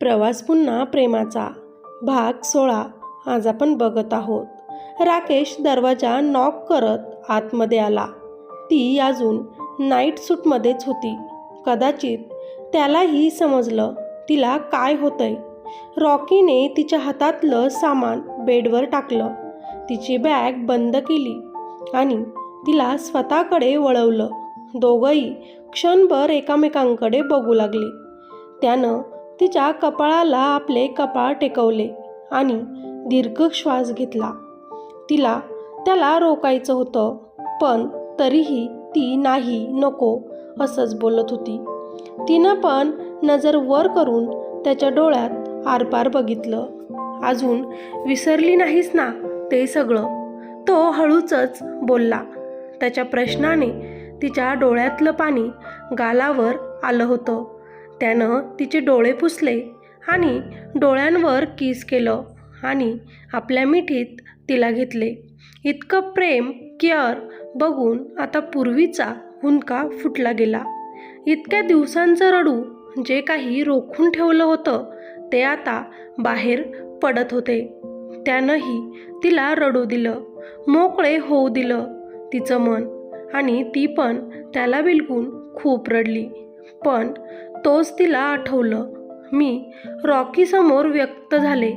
प्रवास पुन्हा प्रेमाचा. भाग सोळा. आज आपण बघत आहोत. राकेश दरवाजा नॉक करत आतमध्ये आला. ती अजून नाईट सूटमध्येच होती. कदाचित त्यालाही समजलं तिला काय होतंय. रॉकीने तिच्या हातातलं सामान बेडवर टाकलं. तिची बॅग बंद केली आणि तिला स्वतःकडे वळवलं. दोघंही क्षणभर एकामेकांकडे बघू लागले. त्यानं तिच्या कपाळाला आपले कपाळ टेकवले आणि दीर्घ श्वास घेतला. तिला त्याला रोकायचं होतं पण तरीही ती नाही नको असंच बोलत होती. तिनं पण नजर वर करून त्याच्या डोळ्यात आरपार बघितलं. अजून विसरली नाहीस ना ते सगळं? तो हळूचच बोलला. त्याच्या प्रश्नाने तिच्या डोळ्यातलं पाणी गालावर आलं होतं. त्यानं तिचे डोळे पुसले आणि डोळ्यांवर किस केलं आणि आपल्या मिठीत तिला घेतले. इतकं प्रेम केअर बघून आता पूर्वीचा हुंदका फुटला गेला. इतक्या दिवसांचं रडू जे काही रोखून ठेवलं होतं ते आता बाहेर पडत होते. त्यानंही तिला रडू दिलं मोकळे होऊ दिलं तिचं मन आणि ती पण त्याला बिलकून खूप रडली. पण तोच तिला आठवलं. मी रॉकीसमोर व्यक्त झाले.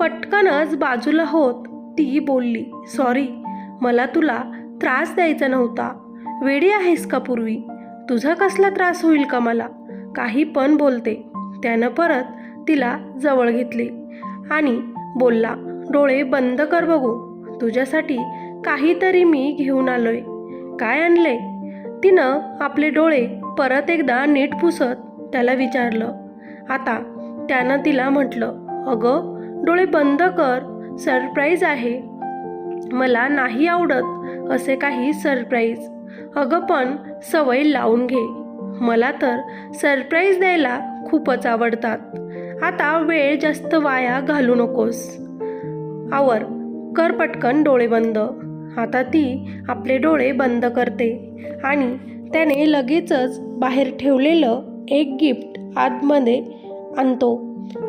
पटकनच बाजूला होत ती बोलली सॉरी मला तुला त्रास द्यायचा नव्हता. वेडी आहेस का पूर्वी? तुझा कसला त्रास होईल का मला? काही पण बोलते. त्यानं परत तिला जवळ घेतले आणि बोलला डोळे बंद कर बघू. तुझ्यासाठी काहीतरी मी घेऊन आलोय. काय आणले तिनं आपले डोळे परत एकदा नीट पुसत त्याला विचारलं. आता त्यानं तिला म्हटलं अगं डोळे बंद कर सरप्राईज आहे. मला नाही आवडत असे काही सरप्राईज. अगं पण सवय लावून घे. मला तर सरप्राईज द्यायला खूपच आवडतात. आता वेळ जास्त वाया घालू नकोस. आवर कर पटकन डोळे बंद. आता ती आपले डोळे बंद करते आणि त्याने लगेचच बाहेर ठेवलेलं एक गिफ्ट आतमध्ये आणतो.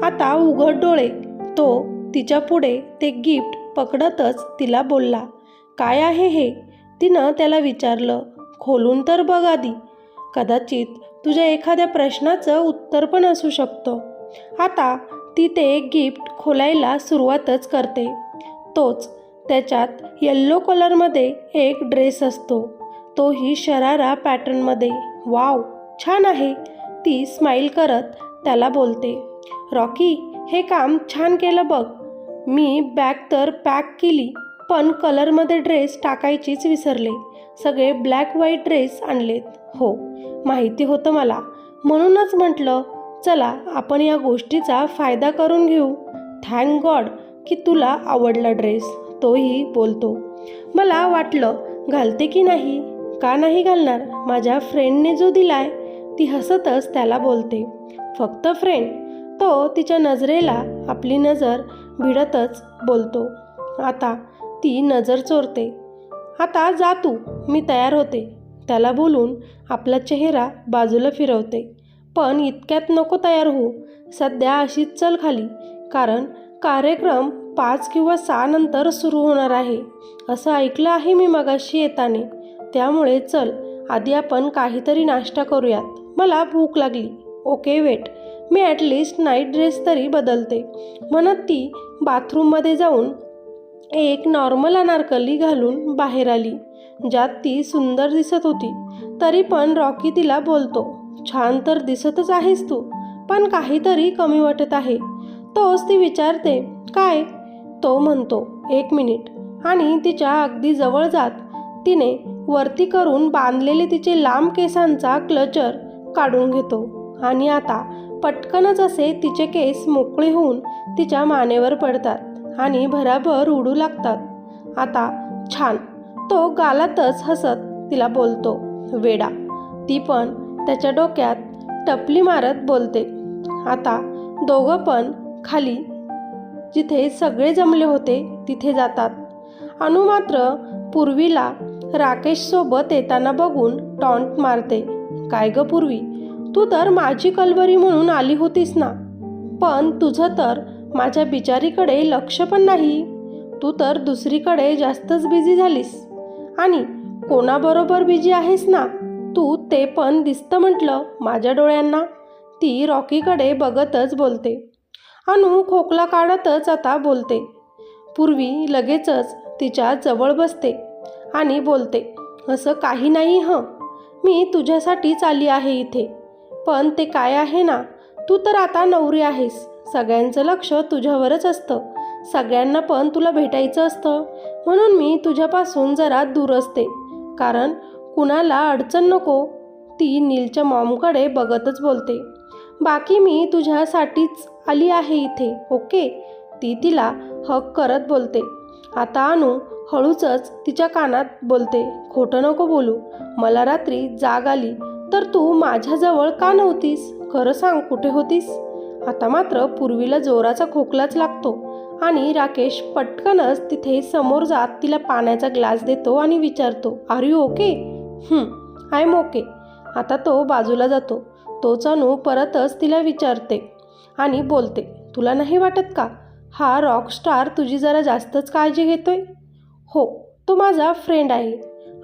आता उघड डोळे. तो तिच्या पुढे ते गिफ्ट पकडतच तिला बोलला काय आहे हे? तिनं त्याला विचारलं खोलून तर बघ आधी. कदाचित तुझ्या एखाद्या प्रश्नाचं उत्तर पण असू शकतं. आता ती ते गिफ्ट खोलायला सुरुवातच करते. तोच त्याच्यात येल्लो कलरमध्ये एक ड्रेस असतो. तोही शरारा पॅटर्नमध्ये. वाव! छान आहे. ती स्माईल करत त्याला बोलते रॉकी हे काम छान केलं बघ. मी बॅग तर पॅक केली पण कलरमध्ये ड्रेस टाकायचीच विसरले. सगळे ब्लॅक व्हाईट ड्रेस आणलेत. हो माहिती होतं मला. म्हणूनच म्हटलं चला आपण या गोष्टीचा फायदा करून घेऊ. थँक गॉड की तुला आवडला ड्रेस तोही बोलतो. मला वाटलं घालते की नाही? का नाही घालणार? माझ्या फ्रेंडने जो दिलाय ती हसतच त्याला बोलते. फक्त फ्रेंड तो तिच्या नजरेला आपली नजर भिडतच बोलतो. आता ती नजर चोरते. आता जा तू मी तयार होते. त्याला बोलून आपला चेहरा बाजूला फिरवते. पण इतक्यात नको तयार हो सध्या अशीच चल खाली कारण कार्यक्रम पाच किंवा सहा नंतर सुरू होणार आहे. असं ऐकलं आहे मी मगाशी येताने. त्यामुळे चल आधी आपण काहीतरी नाश्ता करूयात. मला भूक लागली. Okay wait. मी ॲटलिस्ट नाईट ड्रेस तरी बदलते. म्हणत ती बाथरूममध्ये जाऊन एक नॉर्मल अनारकली घालून बाहेर आली ज्यात ती सुंदर दिसत होती. तरी पण रॉकी तिला बोलतो छान तर दिसतच आहेस तू पण काहीतरी कमी वाटत आहे. तोच ती विचारते काय? तो म्हणतो एक मिनिट. आणि तिच्या अगदी जवळ जात तिने वरती करून बांधलेले तिचे लांब केसांचा क्लचर काढून घेतो. आणि आता पटकनच असे तिचे केस मोकळे होऊन तिच्या मानेवर पडतात आणि भराभर उडू लागतात. आता छान तो गालातच हसत तिला बोलतो वेडा. ती पण त्याच्या डोक्यात टपली मारत बोलते. आता दोघं पण खाली जिथे सगळे जमले होते तिथे जातात. अनु मात्र पूर्वीला राकेशसोबत येताना बघून टॉन्ट मारते. काय ग पूर्वी? तू तर माझी कलबरी म्हणून आली होतीस ना. पण तुझं तर माझ्या बिचारीकडे लक्ष पण नाही. तू तर दुसरीकडे जास्तच बिझी झालीस. आणि कोणाबरोबर बिझी आहेस ना? तू ते पण दिसतं म्हटलं माझ्या डोळ्यांना. ती रॉकीकडे बघतच बोलते. अनु खोकला काढतच आता बोलते. पूर्वी लगेचच तिच्या जवळ बसते आणि बोलते असं काही नाही हं. मी तुझ्यासाठीच आली आहे इथे. पण ते काय आहे ना? तू तर आता नवरी आहेस. सगळ्यांचं लक्ष तुझ्यावरच असतं. सगळ्यांना पण तुला भेटायचं असतं. म्हणून मी तुझ्यापासून जरा दूर असते. कारण कुणाला अडचण नको. ती नीलच्या मॉमकडे बघतच बोलते. बाकी मी तुझ्यासाठीच आली आहे इथे ओके? ती तिला हक करत बोलते. आता अनु हळूचच तिच्या कानात बोलते खोटं नको बोलू. मला रात्री जाग आली. तर तू माझ्याजवळ का नव्हतीस? खरं सांग कुठे होतीस? आता मात्र पूर्वीला जोराचा खोकलाच लागतो आणि राकेश पटकनच तिथे समोर जात तिला पाण्याचा ग्लास देतो आणि विचारतो are you okay? I am okay. आता तो बाजूला जातो. तोच अनु परतच तिला विचारते आणि बोलते तुला नाही वाटत का? हा रॉक स्टार तुझी जरा जास्तच काळजी घेतोय. हो तो माझा फ्रेंड आहे.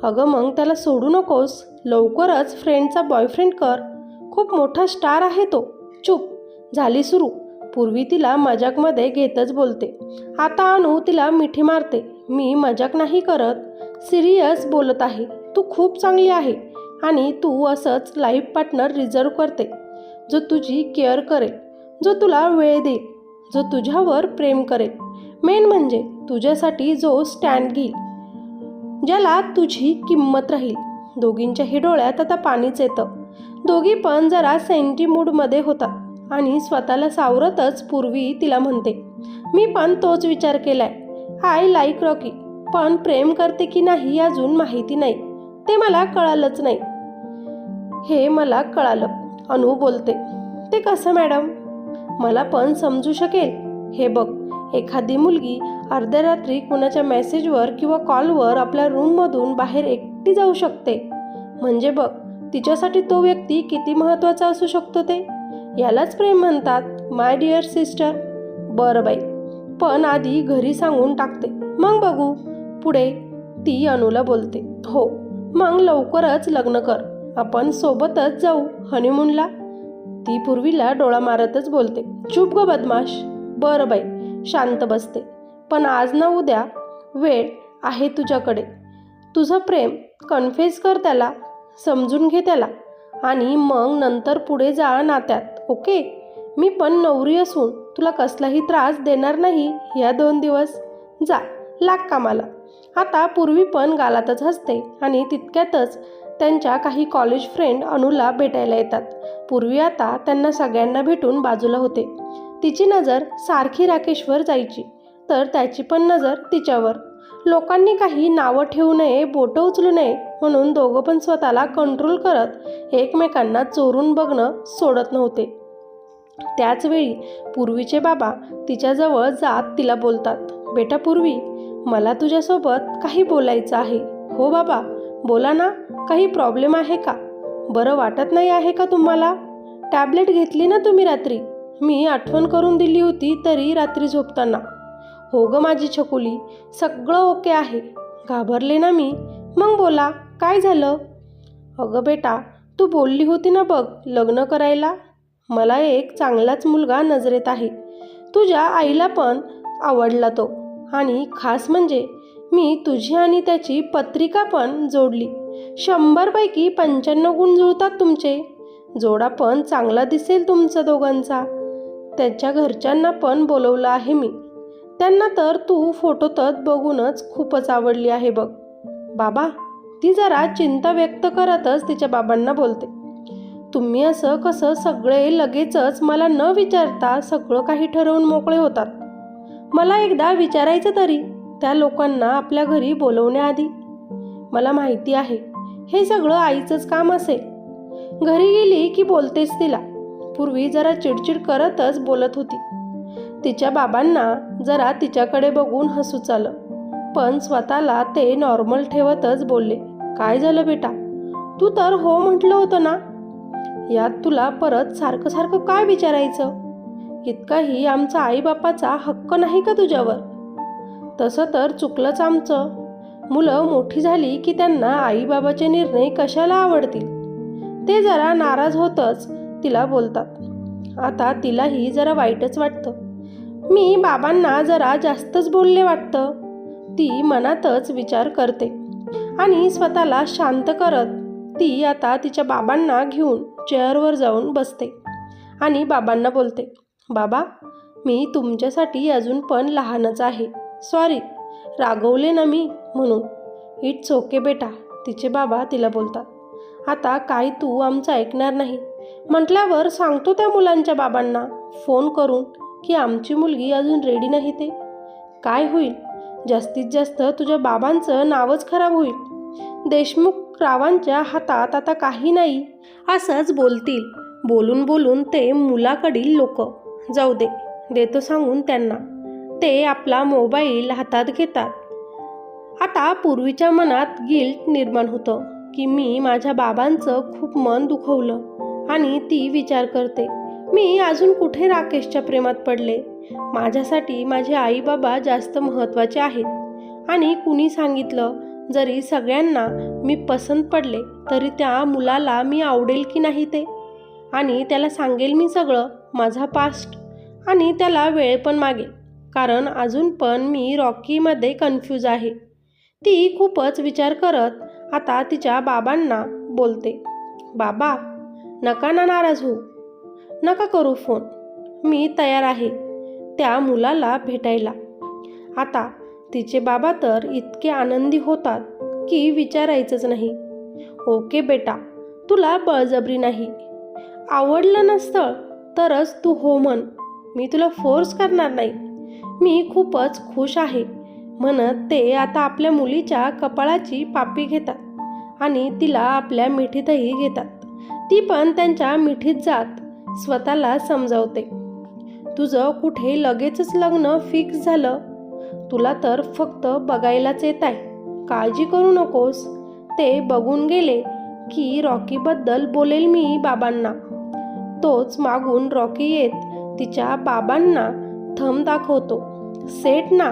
अगं मग त्याला सोडू नकोस. लवकरच फ्रेंडचा बॉयफ्रेंड कर. खूप मोठा स्टार आहे तो. चूप. झाली सुरू. पूर्वी तिला मजाकमध्ये घेतच बोलते. आता अनु तिला मिठी मारते. मी मजाक नाही करत. सिरियस बोलत आहे. तू खूप चांगली आहे. आणि तू असंच लाईफ पार्टनर रिझर्व करते. जो तुझी केअर करेल. जो तुला वेळ देईल. जो तुझ्यावर प्रेम करेल. मेन म्हणजे तुझ्यासाठी जो स्टँड घेईल ज्याला तुझी किंमत राहील. दोघींच्याही डोळ्यात आता पाणीच येतं. दोघी पण जरा सेंटी मूडमध्ये होतात आणि स्वतःला सावरतच पूर्वी तिला म्हणते मी पण तोच विचार केलाय. आय लाईक रॉकी पण प्रेम करते की नाही अजून माहिती नाही. ते मला कळालंच नाही. हे मला कळालं अनु बोलते. ते कसं मॅडम? मला पण समजू शकेल. हे बघ एखादी मुलगी अर्ध्या रात्री कुणाच्या मेसेजवर किंवा कॉलवर आपल्या रूममधून बाहेर एकटी जाऊ शकते. म्हणजे बघ तिच्यासाठी तो व्यक्ती किती महत्त्वाचा असू शकतो ते? यालाच प्रेम म्हणतात माय डिअर सिस्टर बरं बाई. पण आधी घरी सांगून टाकते. मग बघू. पुढे ती अनुला बोलते हो मग लवकरच लग्न कर. आपण सोबतच जाऊ हनीमूनला ती पूर्वीला डोळा मारतच बोलते चुप ग बदमाश. बरं बाई शांत बसते. पण आज ना उद्या वेळ आहे तुझ्याकडे. तुझं प्रेम कन्फेस कर त्याला समजून घे त्याला आणि मग नंतर पुढे जा नात्यात ओके? मी पण नवरी असून तुला कसलाही त्रास देणार नाही ह्या दोन दिवस. जा लाग कामाला. आता पूर्वी पण गालातच हसते आणि तितक्यातच त्यांच्या काही कॉलेज फ्रेंड अनुला भेटायला येतात. पूर्वी आता त्यांना सगळ्यांना भेटून बाजूला होते. तिची नजर सारखी राकेशवर जायची तर त्याची पण नजर तिच्यावर. लोकांनी काही नावं ठेवू नये बोटं उचलू नये म्हणून दोघं पण स्वतःला कंट्रोल करत एकमेकांना चोरून बघणं सोडत नव्हते. त्याचवेळी पूर्वीचे बाबा तिच्याजवळ जात तिला बोलतात बेटा पूर्वी मला तुझ्यासोबत काही बोलायचं आहे. हो बाबा बोला ना काही प्रॉब्लेम आहे का? बरं वाटत नाही आहे का तुम्हाला? टॅबलेट घेतली ना तुम्ही रात्री? मी आठवण करून दिली होती तरी रात्री झोपताना. हो ग माझी छकुली सगळं ओके आहे. घाबरले ना मी? मग बोला काय झालं? अगं बेटा तू बोलली होती ना बघ लग्न करायला? मला एक चांगलाच मुलगा नजरेत आहे. तुझ्या आईला पण आवडला तो. आणि खास म्हणजे मी तुझी आणि त्याची पत्रिका पण जोडली. शंभरपैकी पंच्याण्णव गुण जुळतात तुमचे. जोडा पण चांगला दिसेल तुमचा दोघांचा. त्याच्या घरच्यांना पण बोलवलं आहे मी. त्यांना तर तू फोटोतच बघूनच खूपच आवडली आहे बघ. बाबा ती जरा चिंता व्यक्त करतच तिच्या बाबांना बोलते. तुम्ही असं कसं सगळे लगेचच मला न विचारता सगळं काही ठरवून मोकळे होतात. मला एकदा विचारायचं तरी त्या लोकांना आपल्या घरी बोलवण्याआधी. मला माहिती आहे हे सगळं आईचंच काम असेल घरी गेली की बोलतेच तिला. पूर्वी जरा चिडचिड करतच बोलत होती. तिच्या बाबांना जरा तिच्याकडे बघून हसू चालं. पण स्वतःला ते नॉर्मल ठेवतच बोलले. काय झालं बेटा? तू तर हो म्हटलं होतं ना? यात तुला परत सारखं सारखं काय विचारायचं? इतकाही आमचा आईबापाचा हक्क नाही का तुझ्यावर? तसं तर चुकलंच आमचं. मुलं मोठी झाली की त्यांना आईबाबाचे निर्णय कशाला आवडतील? ते जरा नाराज होतच तिला बोलतात. आता तिलाही जरा वाईटच वाटतं. मी बाबांना जरा जास्तच बोलले वाटतं. ती मनातच विचार करते आणि स्वतःला शांत करत ती आता तिच्या बाबांना घेऊन चेअरवर जाऊन बसते आणि बाबांना बोलते बाबा मी तुमच्यासाठी अजून पण लहानच आहे. सॉरी रागवले ना मी म्हणून. इट्स ओके बेटा तिचे बाबा तिला बोलतात. आता काय तू आमचं ऐकणार नाही. म्हटल्यावर सांगतो त्या मुलांच्या बाबांना फोन करून की आमची मुलगी अजून रेडी नाही ते. काय होईल? जास्तीत जास्त तुझ्या बाबांचं नावच खराब होईल. देशमुख रावांच्या हातात आता काही नाही असंच बोलतील. बोलून बोलून ते मुलाकडील लोक. जाऊ दे देतो सांगून त्यांना. ते आपला मोबाईल हातात घेतात. आता पूर्वीच्या मनात गिल्ट निर्माण होतं की मी माझ्या बाबांचं खूप मन दुखवलं. आणि ती विचार करते मी अजून कुठे राकेशच्या प्रेमात पडले? माझ्यासाठी माझे आई बाबा जास्त महत्त्वाचे आहेत. आणि कुणी सांगितलं जरी सगळ्यांना मी पसंत पडले तरी त्या मुलाला मी आवडेल की नाही ते? आणि त्याला सांगेल मी सगळं माझा पास्ट आणि त्याला वेळ पण मागेल कारण अजून पण मी रॉकीमध्ये कन्फ्यूज आहे. ती खूपच विचार करत आता तिच्या बाबांना बोलते बाबा नका ना नाराज होऊ. नका करू फोन. मी तयार आहे त्या मुलाला भेटायला. आता तिचे बाबा तर इतके आनंदी होतात की विचारायचंच नाही. ओके बेटा तुला बळजबरी नाही. आवडलं नसतं तरच तू हो म्हण. मी तुला फोर्स करणार नाही. मी खूपच खुश आहे म्हणत ते आता आपल्या मुलीच्या कपाळाची पापी घेतात आणि तिला आपल्या मिठीतही घेतात. ती पण त्यांच्या मिठीत जात स्वतःला समजावते. तुझं कुठे लगेचच लग्न फिक्स झालं? तुला तर फक्त बघायलाच येत आहे. काळजी करू नकोस. ते बघून गेले की रॉकीबद्दल बोलेल मी बाबांना. तोच मागून रॉकी येत तिच्या बाबांना थम दाखवतो. सेट ना?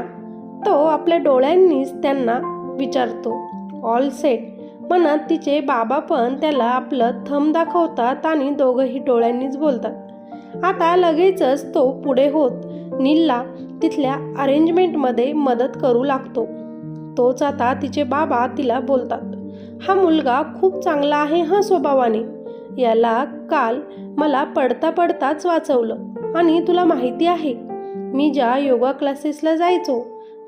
तो आपल्या डोळ्यांनीच त्यांना विचारतो. All set. मनात तिचे बाबा पण त्याला आपलं थंब दाखवतात आणि दोघंही डोळ्यांनीच बोलतात. आता लगेचच तो पुढे होत नीलला तिथल्या अरेंजमेंटमध्ये मदत करू लागतो. तोच आता तिचे बाबा तिला बोलतात. हा मुलगा खूप चांगला आहे हा स्वभावाने. याला काल मला पडता पडताच वाचवलं आणि तुला माहिती आहे मी ज्या योगा क्लासेसला जायचो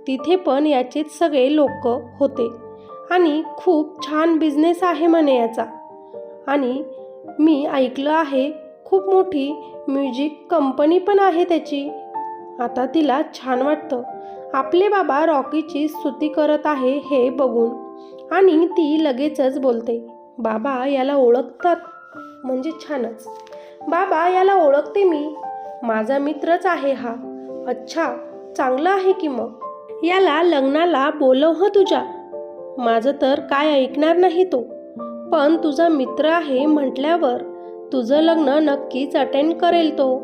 तिथे पण याचेच सगळे लोक होते. आणि खूप छान बिझनेस आहे म्हणे याचा. आणि मी ऐकलं आहे खूप मोठी म्युझिक कंपनी पण आहे त्याची. आता तिला छान वाटतं. आपले बाबा रॉकीची स्तुती करत आहे हे बघून. आणि ती लगेचच बोलते बाबा याला ओळखतात. म्हणजे छानच. बाबा याला ओळखते मी. माझा मित्रच आहे हा. अच्छा चांगला आहे की मग? याला लग्नाला बोलव हं तुझ्या. माझं तर काय ऐकणार नाही तो. पण तुझा मित्र आहे म्हटल्यावर तुझं लग्न नक्कीच अटेंड करेल तो.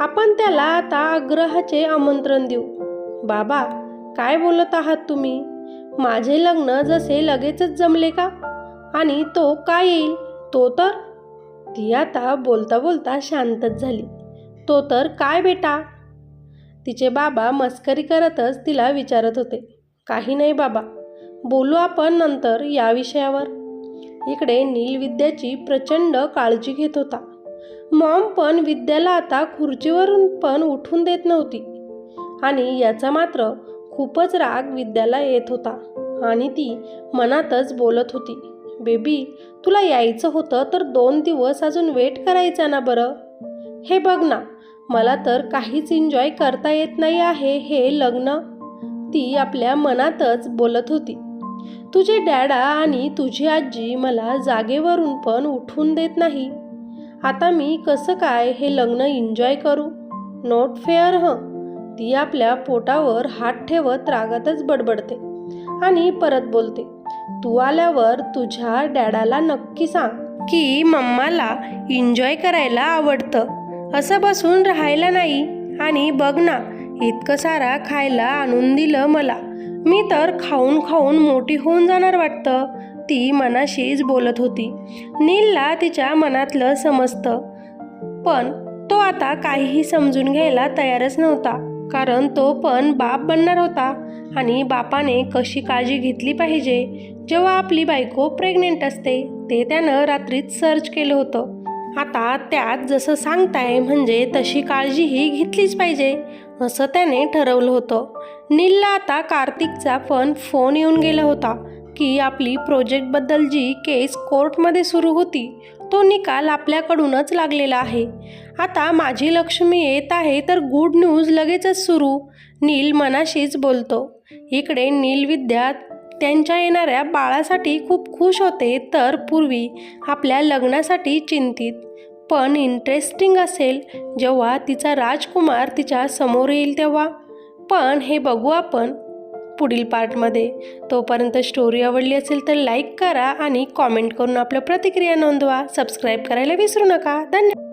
आपण त्याला आता आग्रहाचे आमंत्रण देऊ. बाबा काय बोलत आहात तुम्ही? माझे लग्न जसे लगेचच जमले का? आणि तो काय येईल? तो तर? ती आता बोलता बोलता शांतच झाली. तो तर काय बेटा? तिचे बाबा मस्करी करतच तिला विचारत होते. काही नाही बाबा. बोलू आपण नंतर या विषयावर. इकडे नील विद्याची प्रचंड काळजी घेत होता. मॉम पण विद्याला आता खुर्चीवरून पण उठून देत नव्हती. आणि याचा मात्र खूपच राग विद्याला येत होता आणि ती मनातच बोलत होती बेबी तुला यायचं होतं तर दोन दिवस अजून वेट करायचा ना बरं? हे बघ ना मला तर काहीच एन्जॉय करता येत नाही आहे हे लग्न. ती आपल्या मनातच बोलत होती. तुझे डॅडा आणि तुझी आजी मला जागेवरून पण उठून देत नाही. आता मी कसं काय हे लग्न एन्जॉय करू? नोट फेअर ह? ती आपल्या पोटावर हात ठेवत रागातच बडबडते आणि परत बोलते तू आल्यावर तुझ्या डॅडाला नक्की सांग की मम्माला एन्जॉय करायला आवडतं. असं बसून राहायला नाही आणि बघ ना इतकं सारा खायला आणून दिलं मला. मी तर खाऊन खाऊन मोठी होऊन जाणार वाटतं. ती मनाशीच बोलत होती. नीलला तिच्या मनातलं समजतं. पण तो आता काहीही समजून घ्यायला तयारच नव्हता. कारण तो पण बाप बनणार होता आणि बापाने कशी काळजी घेतली पाहिजे? जेव्हा आपली बायको प्रेग्नेंट असते ते त्यानं रात्रीच सर्च केलं होतं. आता त्यात जसं सांगताय म्हणजे तशी काळजीही घेतलीच पाहिजे असं त्याने ठरवलं होतं. नीलला आता कार्तिकचा पण फोन येऊन गेला होता की आपली प्रोजेक्टबद्दल जी केस कोर्टमध्ये सुरू होती तो निकाल आपल्याकडूनच लागलेला आहे. आता माझी लक्ष्मी येत आहे तर गुड न्यूज लगेचच सुरू नील मनाशीच बोलतो. इकडे नील विद्या त्यांच्या येणाऱ्या बाळासाठी खूप खुश होते तर पूर्वी आपल्या लग्नासाठी चिंतित. पण इंटरेस्टिंग असेल जेव्हा तिचा राजकुमार तिच्या समोर येईल तेव्हा. पण हे बघू आपण पुढील पार्टमध्ये. तोपर्यंत स्टोरी आवडली असेल तर लाईक करा आणि कॉमेंट करून आपल्या प्रतिक्रिया नोंदवा. सबस्क्राईब करायला विसरू नका. धन्यवाद